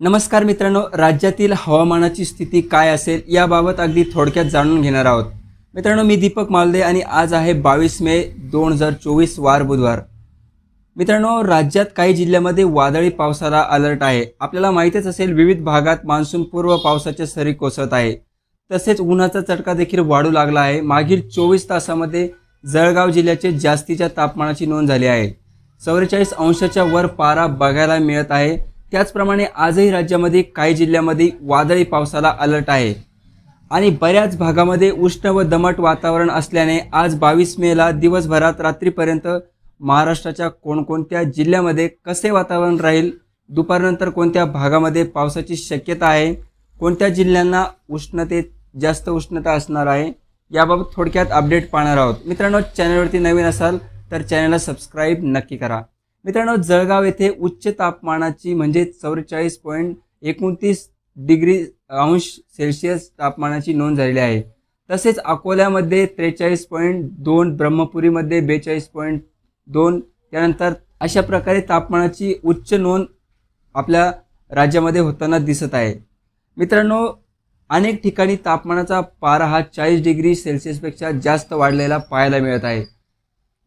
नमस्कार मित्रांनो राज्यातील हवामानाची स्थिती काय असेल याबाबत अगदी थोडक्यात जाणून घेणार आहोत. मित्रांनो मी दीपक मालदे आणि आज आहे बावीस मे दोन हजार चोवीस वार बुधवार. मित्रांनो राज्यात काही जिल्ह्यामध्ये वादळी पावसाला अलर्ट आहे. आपल्याला माहितीच असेल विविध भागात मान्सून पूर्व पावसाच्या सरी कोसळत आहे. तसेच उन्हाचा चटका देखील वाढू लागला आहे. मागील चोवीस तासामध्ये जळगाव जिल्ह्याचे जास्तीच्या तापमानाची नोंद झाली आहे. चौवेचाळीस अंशाच्या वर पारा बघायला मिळत आहे. त्याचप्रमाणे आजही राज्यामध्ये काही जिल्ह्यामध्ये वादळी पावसाला अलर्ट आहे. आणि बऱ्याच भागामध्ये उष्ण व दमट वातावरण असल्याने आज बावीस मेला दिवसभरात रात्रीपर्यंत महाराष्ट्राच्या कोणकोणत्या जिल्ह्यामध्ये कसे वातावरण राहील दुपारनंतर कोणत्या भागामध्ये पावसाची शक्यता आहे कोणत्या जिल्ह्यांना उष्णतेत जास्त उष्णता असणार आहे याबाबत थोडक्यात अपडेट पाहणार आहोत. मित्रांनो चॅनलवरती नवीन असाल तर चॅनलला सबस्क्राईब नक्की करा. मित्रांनो जळगाव येथे उच्च तापमानाची म्हणजे चौवेचाळीस पॉईंट एकोणतीस डिग्री अंश सेल्सिअस तापमानाची नोंद झालेली आहे. तसेच अकोल्यामध्ये त्रेचाळीस पॉईंट दोन ब्रह्मपुरीमध्ये बेचाळीस पॉईंट दोन त्यानंतर अशा प्रकारे तापमानाची उच्च नोंद आपल्या राज्यामध्ये होताना दिसत आहे. मित्रांनो अनेक ठिकाणी तापमानाचा पारा हा चाळीस डिग्री सेल्सिअसपेक्षा जास्त वाढलेला पाहायला मिळत आहे.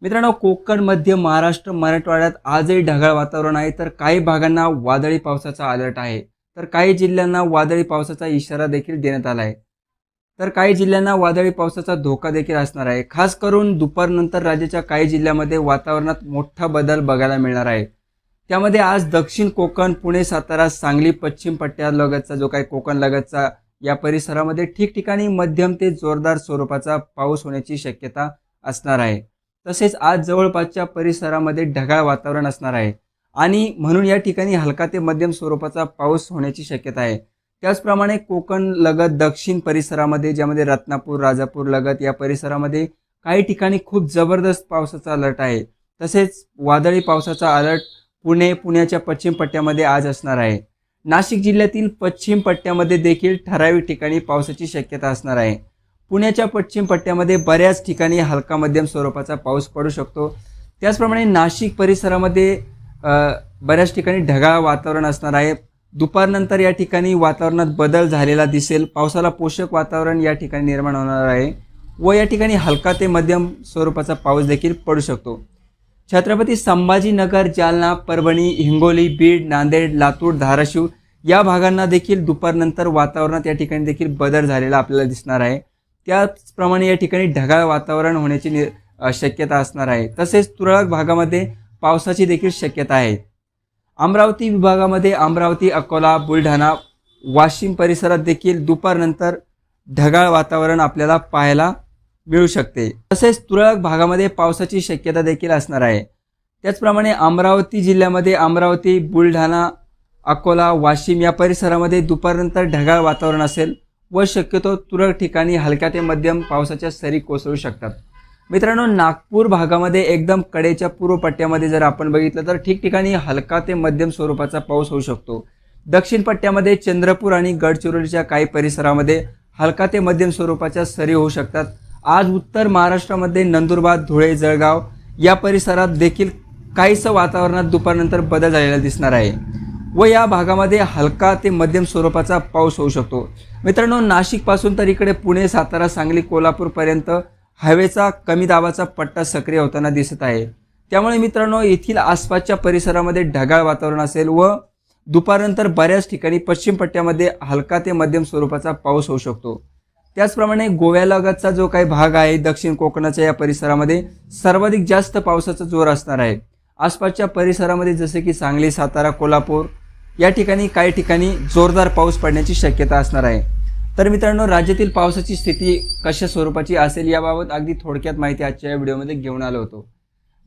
मित्रांनो कोकण मध्य महाराष्ट्र मराठवाड्यात आजही ढगाळ वातावरण आहे. तर काही भागांना वादळी पावसाचा अलर्ट आहे. तर काही जिल्ह्यांना वादळी पावसाचा इशारा देखील देण्यात आला आहे. तर काही जिल्ह्यांना वादळी पावसाचा धोका देखील असणार आहे. खास करून दुपारनंतर राज्याच्या काही जिल्ह्यामध्ये वातावरणात मोठा बदल बघायला मिळणार आहे. त्यामध्ये आज दक्षिण कोकण पुणे सातारा सांगली पश्चिम पट्ट्यालगतचा जो काही कोकण लगतचा या परिसरामध्ये ठिकठिकाणी मध्यम ते जोरदार स्वरूपाचा पाऊस होण्याची शक्यता असणार आहे. तसेच आज जवळपासच्या परिसरामध्ये ढगाळ वातावरण असणार आहे. आणि म्हणून या ठिकाणी हलका ते मध्यम स्वरूपाचा पाऊस होण्याची शक्यता आहे. त्याचप्रमाणे कोकण लगत दक्षिण परिसरामध्ये ज्यामध्ये रत्नापूर राजापूर लगत या परिसरामध्ये काही ठिकाणी खूप जबरदस्त पावसाचा अलर्ट आहे. तसेच वादळी पावसाचा अलर्ट पुणे पुण्याच्या पश्चिम पट्ट्यामध्ये आज असणार आहे. नाशिक जिल्ह्यातील पश्चिम पट्ट्यामध्ये देखील ठराविक ठिकाणी पावसाची शक्यता असणार आहे. पुण्याच्या पश्चिम पट्ट्यामध्ये बऱ्याच ठिकाणी हलका मध्यम स्वरूपाचा पाऊस पडू शकतो. त्याचप्रमाणे नाशिक परिसरामध्ये बऱ्याच ठिकाणी ढगाळ वातावरण असणार आहे. दुपारनंतर या ठिकाणी वातावरणात बदल झालेला दिसेल. पावसाला पोषक वातावरण या ठिकाणी निर्माण होणार आहे व या ठिकाणी हलका ते मध्यम स्वरूपाचा पाऊस देखील पडू शकतो. छत्रपती संभाजीनगर जालना परभणी हिंगोली बीड नांदेड लातूर धाराशिव या भागांना देखील दुपारनंतर वातावरणात या ठिकाणी देखील बदल झालेला आपल्याला दिसणार आहे. त्याचप्रमाणे या ठिकाणी ढगाळ वातावरण होण्याची नि शक्यता असणार आहे. तसेच तुरळक भागामध्ये पावसाची देखील शक्यता आहे. अमरावती विभागामध्ये अमरावती अकोला बुलढाणा वाशिम परिसरात देखील दुपारनंतर ढगाळ वातावरण आपल्याला पाहायला मिळू शकते. तसेच तुरळक भागामध्ये पावसाची शक्यता देखील असणार आहे. त्याचप्रमाणे अमरावती जिल्ह्यामध्ये अमरावती बुलढाणा अकोला वाशिम या परिसरामध्ये दुपारनंतर ढगाळ वातावरण असेल. व शक्यतो तुरळक ठिकाणी हलक्या ते मध्यम पावसाच्या सरी कोसळू शकतात. मित्रांनो नागपूर भागामध्ये एकदम कडेच्या पूर्व पट्ट्यामध्ये जर आपण बघितलं तर ठिकठिकाणी हलका ते मध्यम स्वरूपाचा पाऊस होऊ शकतो. दक्षिण पट्ट्यामध्ये चंद्रपूर आणि गडचिरोलीच्या काही परिसरामध्ये हलका ते मध्यम स्वरूपाच्या सरी होऊ शकतात. आज उत्तर महाराष्ट्रामध्ये नंदुरबार धुळे जळगाव या परिसरात देखील काहीसं वातावरणात दुपारनंतर बदल झालेला दिसणार आहे. व या भागामध्ये हलका ते मध्यम स्वरूपाचा पाऊस होऊ शकतो. मित्रांनो नाशिकपासून तर इकडे पुणे सातारा सांगली कोल्हापूरपर्यंत हवेचा कमी दाबाचा पट्टा सक्रिय होताना दिसत आहे. त्यामुळे मित्रांनो येथील आसपासच्या परिसरामध्ये ढगाळ वातावरण असेल व दुपारनंतर बऱ्याच ठिकाणी पश्चिम पट्ट्यामध्ये हलका ते मध्यम स्वरूपाचा पाऊस होऊ शकतो. त्याचप्रमाणे गोव्यालगतचा जो काही भाग आहे दक्षिण कोकणाच्या या परिसरामध्ये सर्वाधिक जास्त पावसाचा जोर असणार आहे. आसपासच्या परिसरामध्ये जसे की सांगली सातारा कोल्हापूर या ठिकाणी काही ठिकाणी जोरदार पाऊस पडण्याची शक्यता असणार आहे. तर मित्रांनो राज्यातील पावसाची स्थिती कशा स्वरूपाची असेल याबाबत अगदी थोडक्यात माहिती आजच्या या व्हिडिओमध्ये घेऊन आलो होतो.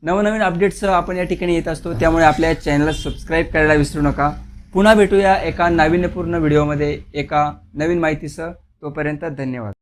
नवनवीन अपडेट्ससह आपण या ठिकाणी येत असतो त्यामुळे आपल्या या चॅनलला सबस्क्राईब करायला विसरू नका. पुन्हा भेटूया एका नाविन्यपूर्ण व्हिडिओमध्ये एका नवीन माहितीसह. तोपर्यंत धन्यवाद.